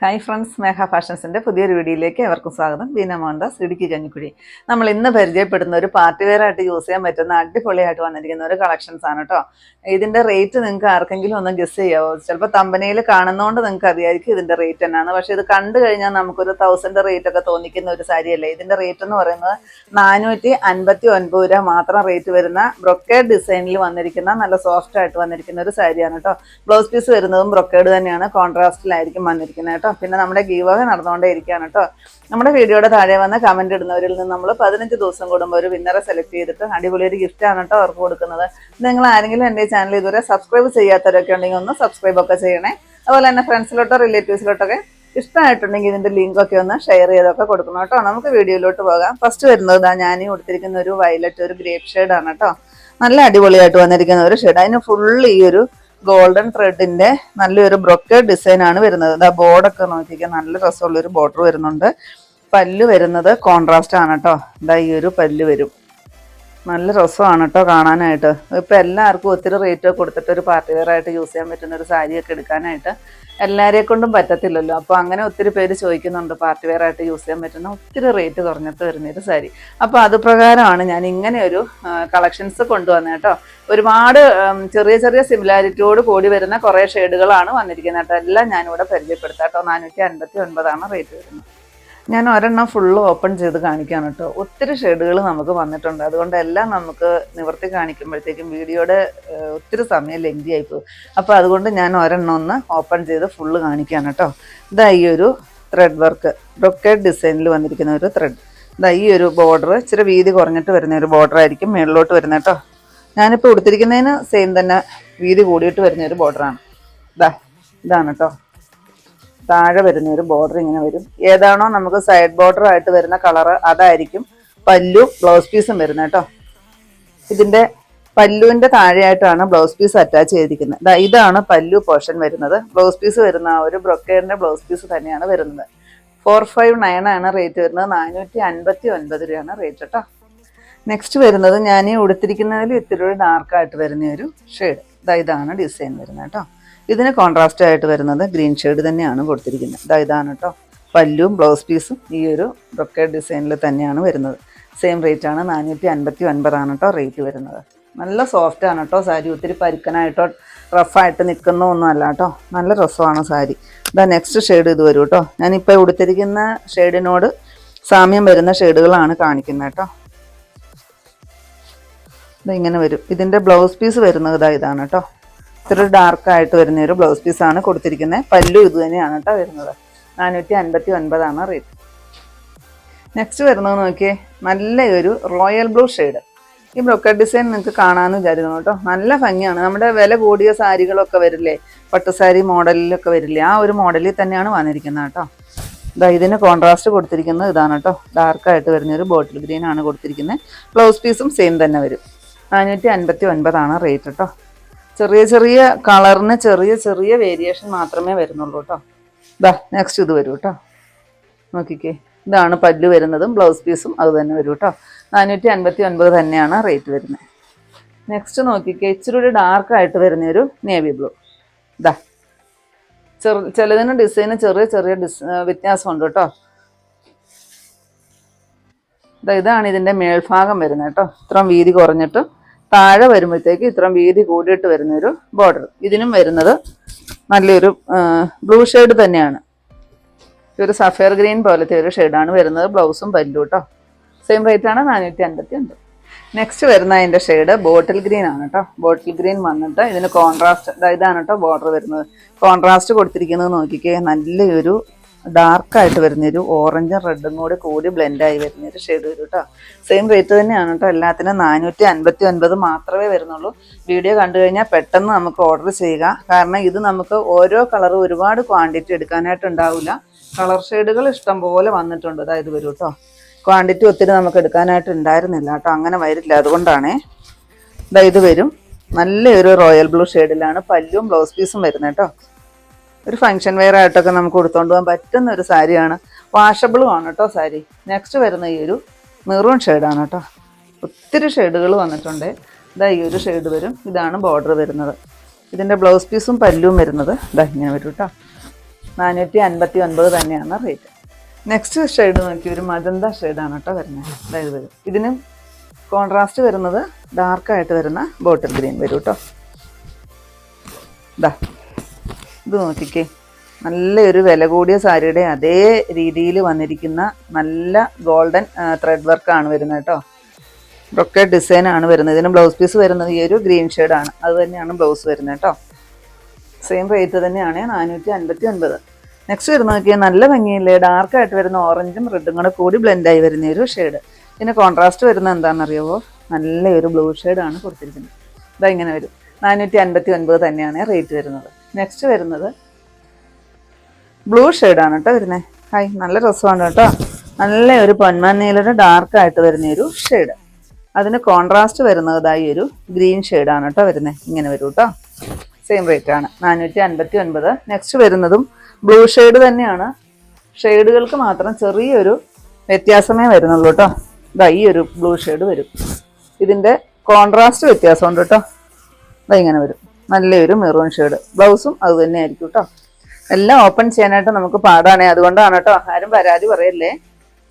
Hi friends മേഘ ഫാഷൻസിന്റെ പുതിയൊരു വീഡിയോയിലേക്ക് എവർക്കും സ്വാഗതം. ബീന മോഹൻദാസ് ഇടുക്കി കഞ്ഞിക്കുഴി നമ്മൾ ഇന്ന് പരിചയപ്പെടുന്ന ഒരു പാർട്ടി വെയർ ആയിട്ട് യൂസ് ചെയ്യാൻ പറ്റുന്ന അടിപൊളിയായിട്ട് വന്നിരിക്കുന്ന ഒരു കളക്ഷൻസ് ആണ് കേട്ടോ ഇതിന്റെ റേറ്റ് നിങ്ങൾക്ക് ആർക്കെങ്കിലും ഒന്ന് ഗസ് ചെയ്യാവോ? ചിലപ്പോൾ തമ്പനയിൽ കാണുന്നതുകൊണ്ട് നിങ്ങൾക്ക് അറിയായിരിക്കും ഇതിന്റെ റേറ്റ് തന്നെയാണ് പക്ഷേ ഇത് കണ്ടു കഴിഞ്ഞാൽ നമുക്കൊരു തൗസൻഡ് റേറ്റ് ഒക്കെ തോന്നിക്കുന്ന ഒരു സാരിയല്ലേ ഇതിന്റെ റേറ്റ് എന്ന് പറയുന്നത് നാനൂറ്റി അൻപത്തി ഒൻപത് രൂപ മാത്രം റേറ്റ് വരുന്ന ബ്രൊക്കേഡ് ഡിസൈനിൽ വന്നിരിക്കുന്ന നല്ല സോഫ്റ്റ് ആയിട്ട് വന്നിരിക്കുന്ന ഒരു സാരിയാണ് കേട്ടോ ബ്ലൗസ് പീസ് വരുന്നതും ബ്രൊക്കേഡ് തന്നെയാണ്. കോൺട്രാസ്റ്റിലായിരിക്കും വന്നിരിക്കുന്നത് കേട്ടോ. പിന്നെ നമ്മുടെ ഗീവക നടന്നുകൊണ്ടേ ഇരിക്കുകയാണ് കേട്ടോ. നമ്മുടെ വീഡിയോയുടെ താഴെ വന്ന് കമന്റ് ഇടുന്നവരിൽ നിന്ന് നമ്മൾ പതിനഞ്ച് ദിവസം കൂടുമ്പോൾ ഒരു വിന്നറെ സെലക്ട് ചെയ്തിട്ട് അടിപൊളി ഒരു ഗിഫ്റ്റ് ആണ് കേട്ടോ അവർക്ക് കൊടുക്കുന്നത്. നിങ്ങൾ ആരെങ്കിലും എന്റെ ചാനൽ ഇതുവരെ സബ്സ്ക്രൈബ് ചെയ്യാത്തവരൊക്കെ ഉണ്ടെങ്കിൽ ഒന്ന് സബ്സ്ക്രൈബ് ഒക്കെ ചെയ്യണേ. അതുപോലെ തന്നെ ഫ്രണ്ട്സിലോട്ടോ റിലേറ്റീവ്സിലോട്ടൊക്കെ ഇഷ്ടമായിട്ടുണ്ടെങ്കിൽ ഇതിന്റെ ലിങ്ക് ഒക്കെ ഒന്ന് ഷെയർ ചെയ്തൊക്കെ കൊടുക്കണം കേട്ടോ. നമുക്ക് വീഡിയോയിലോട്ട് പോകാം. ഫസ്റ്റ് വരുന്നത് ഇതാ ഞാൻ കൊടുത്തിരിക്കുന്ന ഒരു വയലറ്റ് ഒരു ഗ്രേപ്പ് ഷെയ്ഡാണ് കേട്ടോ. നല്ല അടിപൊളിയായിട്ട് വന്നിരിക്കുന്ന ഒരു ഷെയ്ഡ് അതിന് ഫുള്ള് ഈ ഒരു ഗോൾഡൻ ത്രെഡിന്റെ നല്ലൊരു ബ്രൊക്ക് ഡിസൈൻ ആണ് വരുന്നത്. ഇതാ ബോർഡൊക്കെ നോക്കിക്കാൻ നല്ല രസമുള്ളൊരു ബോർഡർ വരുന്നുണ്ട്. പല്ല് വരുന്നത് കോൺട്രാസ്റ്റ് ആണ് കേട്ടോ ഇതാ ഈ ഒരു പല്ല് വരും. നല്ല രസമാണ് കേട്ടോ കാണാനായിട്ട്. ഇപ്പൊ എല്ലാവർക്കും ഒത്തിരി റേറ്റ് കൊടുത്തിട്ട് ഒരു പാർട്ടി വെയർ ആയിട്ട് യൂസ് ചെയ്യാൻ പറ്റുന്ന ഒരു സാരിയൊക്കെ എടുക്കാനായിട്ട് എല്ലാവരെ കൊണ്ടും പറ്റത്തില്ലല്ലോ. അപ്പോൾ അങ്ങനെ ഒത്തിരി പേര് ചോദിക്കുന്നുണ്ട് പാർട്ടി വെയർ ആയിട്ട് യൂസ് ചെയ്യാൻ പറ്റുന്ന ഒത്തിരി റേറ്റ് കുറഞ്ഞിട്ട് വരുന്ന ഒരു സാരി. അപ്പോൾ അത് പ്രകാരമാണ് ഞാൻ ഇങ്ങനെ ഒരു കളക്ഷൻസ് കൊണ്ടുവന്നത് കേട്ടോ. ഒരുപാട് ചെറിയ ചെറിയ സിമിലാരിറ്റിയോട് കൂടി വരുന്ന കുറേ ഷെയ്ഡുകളാണ് വന്നിരിക്കുന്നത് കേട്ടോ. എല്ലാം ഞാനിവിടെ പരിചയപ്പെടുത്താം കേട്ടോ. നാനൂറ്റി അൻപത്തി ഒൻപതാണ് റേറ്റ് വരുന്നത്. ഞാൻ ഒരെണ്ണം ഫുള്ള് ഓപ്പൺ ചെയ്ത് കാണിക്കാൻ കേട്ടോ ഒത്തിരി ഷെയ്ഡുകൾ നമുക്ക് വന്നിട്ടുണ്ട്. അതുകൊണ്ട് എല്ലാം നമുക്ക് നിവർത്തി കാണിക്കുമ്പോഴത്തേക്കും വീഡിയോയുടെ ഒത്തിരി സമയം ലെങ്തി ആയിപ്പോകും അപ്പോൾ അതുകൊണ്ട് ഞാൻ ഒരെണ്ണം ഒന്ന് ഓപ്പൺ ചെയ്ത് ഫുള്ള് കാണിക്കാൻ കേട്ടോ ഇതാ ഈ ഒരു ത്രെഡ് വർക്ക് ബ്രൊക്കേഡ് ഡിസൈനിൽ വന്നിരിക്കുന്ന ഒരു ത്രെഡ് ഇതാ ഈ ഒരു ബോർഡർ ഇച്ചിരി വീതി കുറഞ്ഞിട്ട് വരുന്ന ഒരു ബോർഡർ ആയിരിക്കും മുകളിലോട്ട് വരുന്നത് കേട്ടോ ഞാനിപ്പോൾ കൊടുത്തിരിക്കുന്നതിന് സെയിം തന്നെ വീതി കൂടിയിട്ട് വരുന്ന ഒരു ബോർഡറാണ് ഇതാ ഇതാണ് കേട്ടോ താഴെ വരുന്ന ഒരു ബോർഡർ ഇങ്ങനെ വരും. ഏതാണോ നമുക്ക് സൈഡ് ബോർഡർ ആയിട്ട് വരുന്ന കളർ അതായിരിക്കും പല്ലു ബ്ലൗസ് പീസും വരുന്നത് കേട്ടോ. ഇതിന്റെ പല്ലുവിന്റെ താഴെയായിട്ടാണ് ബ്ലൗസ് പീസ് അറ്റാച്ച് ചെയ്തിരിക്കുന്നത്. ഇതാണ് പല്ലു പോർഷൻ വരുന്നത്. ബ്ലൗസ് പീസ് വരുന്ന ഒരു ബ്രൊക്കേറിന്റെ ബ്ലൗസ് പീസ് തന്നെയാണ് വരുന്നത്. ഫോർ ഫൈവ് നയൻ ആണ് റേറ്റ് വരുന്നത്. നാനൂറ്റി അൻപത്തി ഒൻപത് രൂപയാണ് റേറ്റ് കേട്ടോ. നെക്സ്റ്റ് വരുന്നത് ഞാൻ ഉടുത്തിരിക്കുന്നതിൽ ഇത്തിരി ഡാർക്കായിട്ട് വരുന്ന ഒരു ഷെയ്ഡ് ഇതാ ഇതാണ് ഡിസൈൻ വരുന്നത് കേട്ടോ. ഇതിന് കോൺട്രാസ്റ്റ് ആയിട്ട് വരുന്നത് ഗ്രീൻ ഷെയ്ഡ് തന്നെയാണ് കൊടുത്തിരിക്കുന്നത്. ഇതാ ഇതാണ് കേട്ടോ പല്ലും ബ്ലൗസ് പീസും ഈ ഒരു ബ്രൊക്കേഡ് ഡിസൈനിൽ തന്നെയാണ് വരുന്നത്. സെയിം റേറ്റ് ആണ് നാനൂറ്റി അൻപത്തി ഒൻപതാണ് കേട്ടോ റേറ്റ് വരുന്നത്. നല്ല സോഫ്റ്റ് ആണ് കേട്ടോ സാരി. ഒത്തിരി പരുക്കനായിട്ടോ റഫായിട്ട് നിൽക്കുന്ന ഒന്നും അല്ല കേട്ടോ നല്ല രസമാണ് സാരി. ഇതാ നെക്സ്റ്റ് ഷെയ്ഡ് ഇത് വരും കേട്ടോ ഞാനിപ്പോൾ ഉടുത്തിരിക്കുന്ന ഷെയ്ഡിനോട് സാമ്യം വരുന്ന ഷെയ്ഡുകളാണ് കാണിക്കുന്നത് കേട്ടോ ഇതിങ്ങനെ വരും. ഇതിന്റെ ബ്ലൗസ് പീസ് വരുന്നത് ഇതാ ഇതാണ് കേട്ടോ ഇത്തിരി ഡാർക്ക് ആയിട്ട് വരുന്ന ഒരു ബ്ലൗസ് പീസാണ് കൊടുത്തിരിക്കുന്നത്. പല്ലു ഇത് തന്നെയാണ് കേട്ടോ വരുന്നത്. നാനൂറ്റി അൻപത്തി ഒൻപതാണ് റേറ്റ് നെക്സ്റ്റ് വരുന്നത് നോക്കിയേ നല്ല ഒരു റോയൽ ബ്ലൂ ഷെയ്ഡ് ഈ ബ്രൊക്കറ്റ് ഡിസൈൻ നിങ്ങൾക്ക് കാണാമെന്ന് വിചാരിക്കുന്നു കേട്ടോ. നല്ല ഭംഗിയാണ്. നമ്മുടെ വില കൂടിയ സാരികളൊക്കെ വരില്ലേ? പട്ടുസാരി മോഡലിലൊക്കെ വരില്ലേ? ആ ഒരു മോഡലിൽ തന്നെയാണ് വന്നിരിക്കുന്നത് കേട്ടോ. ഇതാ ഇതിന് കോൺട്രാസ്റ്റ് കൊടുത്തിരിക്കുന്നത് ഇതാണ് കേട്ടോ. ഡാർക്കായിട്ട് വരുന്ന ഒരു ബോട്ടിൽ ഗ്രീൻ ആണ് കൊടുത്തിരിക്കുന്നത്. ബ്ലൗസ് പീസും സെയിം തന്നെ വരും. നാനൂറ്റി അൻപത്തി ഒൻപതാണ് റേറ്റ് കേട്ടോ. ചെറിയ ചെറിയ കളറിന് ചെറിയ ചെറിയ വേരിയേഷൻ മാത്രമേ വരുന്നുള്ളൂ കേട്ടോ ഇതാ നെക്സ്റ്റ് ഇത് വരൂ കേട്ടോ നോക്കിക്കേ. ഇതാണ് പല്ല് വരുന്നതും ബ്ലൗസ് പീസും അത് തന്നെ വരും കേട്ടോ നാനൂറ്റി അൻപത്തി ഒൻപത് തന്നെയാണ് റേറ്റ് വരുന്നത് നെക്സ്റ്റ് നോക്കിക്കേ ഇച്ചിരി ഒരു ഡാർക്കായിട്ട് വരുന്ന ഒരു നേവി ബ്ലൂ ഇതാ ചെറു ചിലതിന് ഡിസൈന് ചെറിയ ചെറിയ ഡിസ് വ്യത്യാസമുണ്ട് കേട്ടോ ദാ ഇതാണ് ഇതിന്റെ മേൽഭാഗം വരുന്നത് കേട്ടോ ഇത്രയും വീതി കുറഞ്ഞിട്ട് താഴെ വരുമ്പോഴത്തേക്ക് ഇത്രയും വീതി കൂടിയിട്ട് വരുന്ന ഒരു ബോർഡർ ഇതിനും വരുന്നത് നല്ലൊരു ബ്ലൂ ഷെയ്ഡ് തന്നെയാണ്. ഒരു സഫയർ ഗ്രീൻ പോലത്തെ ഒരു ഷെയ്ഡാണ് വരുന്നത്. ബ്ലൗസും പല്ലു കേട്ടോ സെയിം റേറ്റ് ആണ് നാനൂറ്റി അൻപത്തി ഒൻപത് നെക്സ്റ്റ് വരുന്ന അതിന്റെ ഷെയ്ഡ് ബോട്ടിൽ ഗ്രീൻ ആണ് കേട്ടോ ബോട്ടിൽ ഗ്രീൻ വന്നിട്ട് ഇതിന് കോൺട്രാസ്റ്റ് ഇതാണ് കേട്ടോ ബോർഡർ വരുന്നത്. കോൺട്രാസ്റ്റ് കൊടുത്തിരിക്കുന്നത് നോക്കിക്കേ നല്ലൊരു ഡാർക്കായിട്ട് വരുന്നൊരു ഓറഞ്ചും റെഡും കൂടി കൂടി ബ്ലെൻഡായി വരുന്നൊരു ഷെയ്ഡ് വരും കേട്ടോ സെയിം റേറ്റ് തന്നെയാണ് കേട്ടോ എല്ലാത്തിനും നാനൂറ്റി അൻപത്തി ഒൻപത് മാത്രമേ വരുന്നുള്ളൂ. വീഡിയോ കണ്ടു കഴിഞ്ഞാൽ പെട്ടെന്ന് നമുക്ക് ഓർഡർ ചെയ്യുക. കാരണം ഇത് നമുക്ക് ഓരോ കളറും ഒരുപാട് ക്വാണ്ടിറ്റി എടുക്കാനായിട്ട് ഉണ്ടാവില്ല കളർ ഷെയ്ഡുകൾ ഇഷ്ടം പോലെ വന്നിട്ടുണ്ട്. അതായത് വരും കേട്ടോ ക്വാണ്ടിറ്റി ഒത്തിരി നമുക്ക് എടുക്കാനായിട്ട് ഉണ്ടായിരുന്നില്ല കേട്ടോ അങ്ങനെ വരില്ല. അതുകൊണ്ടാണേ ഇതാ ഇത് വരും. നല്ലൊരു റോയൽ ബ്ലൂ ഷെയ്ഡിലാണ് പല്ലും ബ്ലൗസ് പീസും വരുന്നത് കേട്ടോ ഒരു ഫംഗ്ഷൻ വെയർ ആയിട്ടൊക്കെ നമുക്ക് കൊടുത്തുകൊണ്ട് പോകാൻ പറ്റുന്ന ഒരു സാരിയാണ് വാഷബിളും ആണ് കേട്ടോ സാരി. നെക്സ്റ്റ് വരുന്ന ഈ ഒരു മെറൂൺ ഷെയ്ഡാണ് കേട്ടോ ഒത്തിരി ഷെയ്ഡുകൾ വന്നിട്ടുണ്ട്. ഇതാ ഈ ഒരു ഷെയ്ഡ് വരും. ഇതാണ് ബോർഡർ വരുന്നത്. ഇതിന്റെ ബ്ലൗസ് പീസും പല്ലും വരുന്നത്. ഇതാ ഇങ്ങനെ വരും കേട്ടോ നാനൂറ്റി അൻപത്തി ഒൻപത് തന്നെയാണ് റേറ്റ് നെക്സ്റ്റ് ഷെയ്ഡ് നോക്കി ഒരു മജന്ത ഷെയ്ഡാണ് കേട്ടോ വരുന്നത് അതായത് വരും. ഇതിന് കോൺട്രാസ്റ്റ് വരുന്നത് ഡാർക്കായിട്ട് വരുന്ന ബോട്ടിൽ ഗ്രീൻ വരും കേട്ടോ ഇതാ. ഇത് നോക്കിക്കേ. നല്ലൊരു വില കൂടിയ സാരിയുടെ അതേ രീതിയിൽ വന്നിരിക്കുന്ന നല്ല ഗോൾഡൻ ത്രെഡ് വർക്കാണ് വരുന്നത് കേട്ടോ. ബ്രൊക്കേഡ് ഡിസൈൻ ആണ് വരുന്നത്. ഇതിന് ബ്ലൗസ് പീസ് വരുന്നത് ഈ ഒരു ഗ്രീൻ ഷെയ്ഡാണ് അത് തന്നെയാണ് ബ്ലൗസ് വരുന്നത് കേട്ടോ. സെയിം റേറ്റ് തന്നെയാണ് നാനൂറ്റി അൻപത്തി ഒൻപത് നെക്സ്റ്റ് വരുന്ന നോക്കിയാൽ നല്ല ഭംഗിയില്ലേ? ഡാർക്കായിട്ട് വരുന്ന ഓറഞ്ചും റെഡും കൂടെ കൂടി ബ്ലെൻഡായി വരുന്ന ഒരു ഷെയ്ഡ് പിന്നെ കോൺട്രാസ്റ്റ് വരുന്നത് എന്താണെന്നറിയാവോ? നല്ലൊരു ബ്ലൂ ഷെയ്ഡാണ് കൊടുത്തിരിക്കുന്നത്. ഇതാ ഇങ്ങനെ വരും. നാനൂറ്റി അൻപത്തി ഒൻപത് തന്നെയാണ് റേറ്റ് വരുന്നത്. നെക്സ്റ്റ് വരുന്നത് ബ്ലൂ ഷെയ്ഡാണ് കേട്ടോ വരുന്നത് ഹായ് നല്ല രസമാണ് കേട്ടോ നല്ല ഒരു പൊന്മാനീലയുടെ ഡാർക്കായിട്ട് വരുന്ന ഒരു ഷെയ്ഡ് അതിന് കോൺട്രാസ്റ്റ് വരുന്നതായി ഒരു ഗ്രീൻ ഷെയ്ഡാണ് കേട്ടോ വരുന്നത് ഇങ്ങനെ വരും കേട്ടോ സെയിം റേറ്റ് ആണ്. നാനൂറ്റി അൻപത്തി ഒൻപത് നെക്സ്റ്റ് വരുന്നതും ബ്ലൂ ഷെയ്ഡ് തന്നെയാണ്. ഷെയ്ഡുകൾക്ക് മാത്രം ചെറിയൊരു വ്യത്യാസമേ വരുന്നുള്ളൂ കേട്ടോ ഇതാ ഈ ഒരു ബ്ലൂ ഷെയ്ഡ് വരും. ഇതിന്റെ കോൺട്രാസ്റ്റ് വ്യത്യാസമുണ്ട് കേട്ടോ ഇതാ ഇങ്ങനെ വരും. നല്ലൊരു മെറൂൺ ഷെയ്ഡ് ബ്ലൗസും അത് തന്നെ ആയിരിക്കും കേട്ടോ എല്ലാം ഓപ്പൺ ചെയ്യാനായിട്ട് നമുക്ക് പാടാണേ. അതുകൊണ്ടാണ് കേട്ടോ ആരും പരാതി പറയല്ലേ?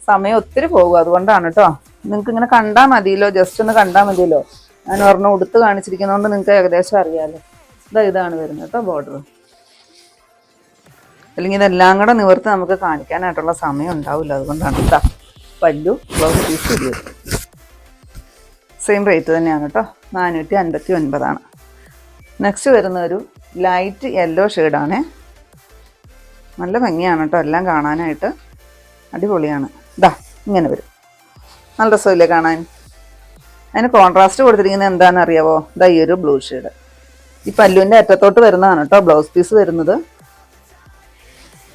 സമയം ഒത്തിരി പോകും. അതുകൊണ്ടാണ് കേട്ടോ നിങ്ങൾക്ക് ഇങ്ങനെ കണ്ടാൽ മതിയല്ലോ? ജസ്റ്റ് ഒന്ന് കണ്ടാൽ മതിയല്ലോ? ഞാൻ ഒരെണ്ണം ഉടുത്ത് കാണിച്ചിരിക്കുന്നതുകൊണ്ട് നിങ്ങൾക്ക് ഏകദേശം അറിയാമല്ലോ ഇതാ ഇതാണ് വരുന്നത് കേട്ടോ ബോർഡർ അല്ലെങ്കിൽ ഇതെല്ലാം കൂടെ നിവർത്തി നമുക്ക് കാണിക്കാനായിട്ടുള്ള സമയം ഉണ്ടാവില്ല. അതുകൊണ്ടാണ് കേട്ടോ പല്ലു ബ്ലൗസ് പീസ് ഇടിയത് സെയിം റേറ്റ് തന്നെയാണ് കേട്ടോ നാനൂറ്റി അൻപത്തി ഒൻപതാണ്. നെക്സ്റ്റ് വരുന്ന ഒരു ലൈറ്റ് യെല്ലോ ഷെയ്ഡാണേ നല്ല ഭംഗിയാണ് കേട്ടോ എല്ലാം കാണാനായിട്ട്. അടിപൊളിയാണ്. ഇതാ ഇങ്ങനെ വരും. നല്ല രസമില്ലേ കാണാൻ? അതിന് കോൺട്രാസ്റ്റ് കൊടുത്തിരിക്കുന്നത് എന്താണെന്ന് അറിയാവോ ഇതാ ഈ ഒരു ബ്ലൂ ഷെയ്ഡ് ഈ പല്ലുവിന്റെ അറ്റത്തോട്ട് വരുന്നതാണ് കേട്ടോ ബ്ലൗസ് പീസ് വരുന്നത്.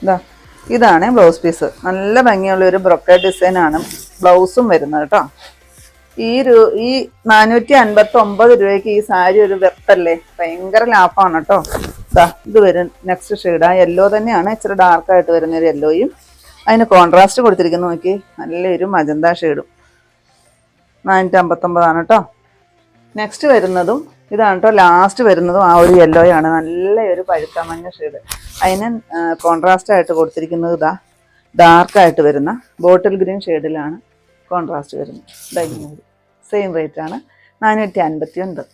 ഇതാ ഇതാണ് ബ്ലൗസ് പീസ് നല്ല ഭംഗിയുള്ള ഒരു ബ്രൊക്കേഡ് ഡിസൈനാണ് ബ്ലൗസും വരുന്നത് കേട്ടോ. ഈ രൂ ഈ നാനൂറ്റി അൻപത്തി ഒമ്പത് രൂപയ്ക്ക് ഈ സാരി ഒരു വെപ്പല്ലേ? ഭയങ്കര ലാഭമാണ് കേട്ടോ. ഇതാ വരും. നെക്സ്റ്റ് ഷെയ്ഡ് ആ. യെല്ലോ തന്നെയാണ്. ഇച്ചിരി ഡാർക്കായിട്ട് വരുന്ന ഒരു യെല്ലോയും അതിന് കോൺട്രാസ്റ്റ് കൊടുത്തിരിക്കുന്നു നോക്കി. നല്ലൊരു മജന്ത ഷെയ്ഡും നാനൂറ്റി അമ്പത്തൊമ്പതാണ് കേട്ടോ. നെക്സ്റ്റ് വരുന്നതും ഇതാണ് കേട്ടോ. ലാസ്റ്റ് വരുന്നതും ആ ഒരു യെല്ലോയാണ് നല്ല ഒരു പഴുത്ത മഞ്ഞ ഷെയ്ഡ് അതിന് കോൺട്രാസ്റ്റ് ആയിട്ട് കൊടുത്തിരിക്കുന്നത് ഇതാ ഡാർക്കായിട്ട് വരുന്ന ബോട്ടിൽ ഗ്രീൻ ഷെയ്ഡിലാണ് കോൺട്രാസ്റ്റ് വരുന്നത്. ഡൈനിങ് സെയിം റേറ്റ് ആണ്. നാനൂറ്റി അൻപത്തി ഒൻപത്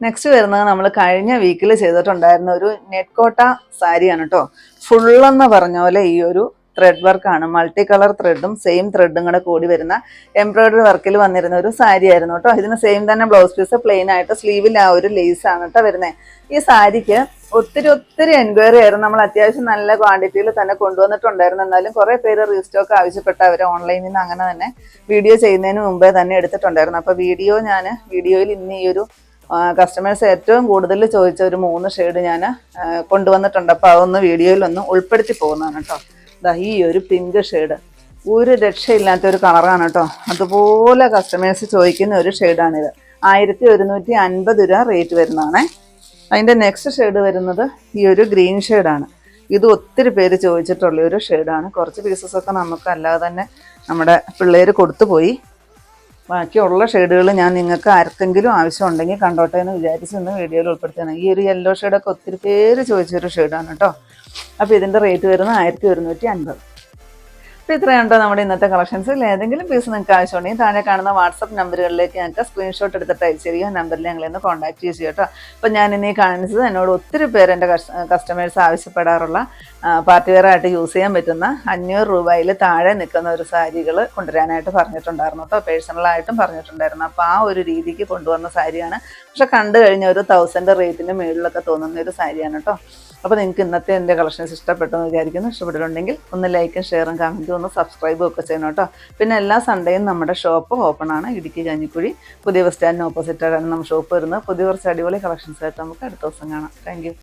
നെക്സ്റ്റ് വരുന്നത് നമ്മൾ കഴിഞ്ഞ വീക്കിൽ ചെയ്തിട്ടുണ്ടായിരുന്ന ഒരു നെറ്റ്കോട്ട സാരിയാണ് കേട്ടോ ഫുള്ളെന്ന് പറഞ്ഞ പോലെ ഈ ഒരു ത്രെഡ് വർക്കാണ് മൾട്ടി കളർ ത്രെഡും സെയിം ത്രെഡും കൂടെ കൂടി വരുന്ന എംബ്രോയിഡറി വർക്കിൽ വന്നിരുന്ന ഒരു സാരി ആയിരുന്നു കേട്ടോ ഇതിന് സെയിം തന്നെ ബ്ലൗസ് പീസ് പ്ലെയിൻ ആയിട്ട് സ്ലീവിൽ ആ ഒരു ലേസ് ആണ് കേട്ടോ വരുന്നത് ഈ സാരിക്ക് ഒത്തിരി ഒത്തിരി എൻക്വയറി ആയിരുന്നു. നമ്മൾ അത്യാവശ്യം നല്ല ക്വാണ്ടിറ്റിയിൽ തന്നെ കൊണ്ടുവന്നിട്ടുണ്ടായിരുന്നു. എന്നാലും കുറേ പേര് റീസ്റ്റോക്ക് ആവശ്യപ്പെട്ട അവർ ഓൺലൈനിൽ നിന്ന് അങ്ങനെ തന്നെ വീഡിയോ ചെയ്യുന്നതിന് മുമ്പേ തന്നെ എടുത്തിട്ടുണ്ടായിരുന്നു. അപ്പോൾ വീഡിയോ ഞാൻ വീഡിയോയിൽ ഇന്ന് ഈ ഒരു കസ്റ്റമേഴ്സ് ഏറ്റവും കൂടുതൽ ചോദിച്ച ഒരു മൂന്ന് ഷെയ്ഡ് ഞാൻ കൊണ്ടുവന്നിട്ടുണ്ട്. അപ്പോൾ അതൊന്ന് വീഡിയോയിൽ ഒന്ന് ഉൾപ്പെടുത്തി പോകുന്നതാണ് കേട്ടോ ദാ ഈ ഒരു പിങ്ക് ഷെയ്ഡ് ഒരു രക്ഷയില്ലാത്ത ഒരു കളറാണ് കേട്ടോ അതുപോലെ കസ്റ്റമേഴ്സ് ചോദിക്കുന്ന ഒരു ഷെയ്ഡാണിത് ആയിരത്തി ഒരുന്നൂറ്റി അൻപത് രൂപ റേറ്റ് വരുന്നതാണേ. അതിന്റെ നെക്സ്റ്റ് ഷെയ്ഡ് വരുന്നത് ഈ ഒരു ഗ്രീൻ ഷെയ്ഡാണ് ഇത് ഒത്തിരി പേര് ചോദിച്ചിട്ടുള്ള ഒരു ഷെയ്ഡാണ് കുറച്ച് പീസസ് ഒക്കെ നമുക്ക് അല്ലാതെ തന്നെ നമ്മുടെ പിള്ളേർ കൊടുത്തു പോയി. ബാക്കിയുള്ള ഷെയ്ഡുകൾ ഞാൻ നിങ്ങൾക്ക് ആർക്കെങ്കിലും ആവശ്യമുണ്ടെങ്കിൽ കണ്ടോട്ടെ എന്ന് വിചാരിച്ച് ഇന്ന് വീഡിയോയിൽ ഉൾപ്പെടുത്തിയാണ് ഈ ഒരു യെല്ലോ ഷെയ്ഡൊക്കെ ഒത്തിരി പേര് ചോദിച്ചൊരു ഷെയ്ഡാണ് കേട്ടോ. അപ്പോൾ ഇതിന്റെ റേറ്റ് വരുന്നത് ആയിരത്തി ഒരുന്നൂറ്റി അൻപത്. അപ്പോൾ ഇത്രയുണ്ടോ നമ്മുടെ ഇന്നത്തെ കളക്ഷൻസ് കളക്ഷൻസിൽ ഏതെങ്കിലും പീസ് നിങ്ങൾക്ക് ആവശ്യമുണ്ടെങ്കിൽ താഴെ കാണുന്ന വാട്സപ്പ് നമ്പറുകളിലേക്ക് ഞങ്ങൾക്ക് സ്ക്രീൻഷോട്ട് എടുത്തിട്ട് അയച്ചു ആ നമ്പറിൽ ഞങ്ങളെന്ന് കോൺടാക്ട് ചെയ്യുക കേട്ടോ. അപ്പോൾ ഞാൻ ഇന്നീ കാണിച്ചത് എന്നോട് ഒത്തിരി പേര് എന്റെ കസ്റ്റമേഴ്സ് ആവശ്യപ്പെടാറുള്ള പാർട്ടി വെയറായിട്ട് യൂസ് ചെയ്യാൻ പറ്റുന്ന അഞ്ഞൂറ് രൂപയിൽ താഴെ നിൽക്കുന്ന ഒരു സാരികൾ കൊണ്ടുവരാനായിട്ട് പറഞ്ഞിട്ടുണ്ടായിരുന്നു കേട്ടോ. പേഴ്സണലായിട്ടും പറഞ്ഞിട്ടുണ്ടായിരുന്നു. അപ്പോൾ ആ ഒരു രീതിക്ക് കൊണ്ടുവന്ന സാരിയാണ്. പക്ഷെ കണ്ടു കഴിഞ്ഞ ഒരു തൗസൻഡ് റേറ്റിന്റെ മുകളിലൊക്കെ തോന്നുന്ന ഒരു സാരിയാണ് കേട്ടോ. അപ്പോൾ നിങ്ങൾക്ക് ഇന്നത്തെ എന്റെ കളക്ഷൻസ് ഇഷ്ടപ്പെട്ടെന്ന് വിചാരിക്കുന്നു. ഇഷ്ടപ്പെട്ടിട്ടുണ്ടെങ്കിൽ ഒന്ന് ലൈക്കും ഷെയറും കമന്റും ഒന്ന് സബ്സ്ക്രൈബ് ഒക്കെ ചെയ്യണം കേട്ടോ. പിന്നെ എല്ലാ സൺഡേയും നമ്മുടെ ഷോപ്പ് ഓപ്പൺ ആണ്. ഇടുക്കി കഞ്ഞിക്കുഴി പുതിയ ബസ് സ്റ്റാൻഡിന് ഓപ്പോസിറ്റായിട്ടാണ് നമ്മുടെ ഷോപ്പ് വരുന്നത്. പുതിയ കുറച്ച് അടിപൊളി കളക്ഷൻസ് ആയിട്ട് നമുക്ക് അടുത്ത ദിവസം കാണാം. താങ്ക്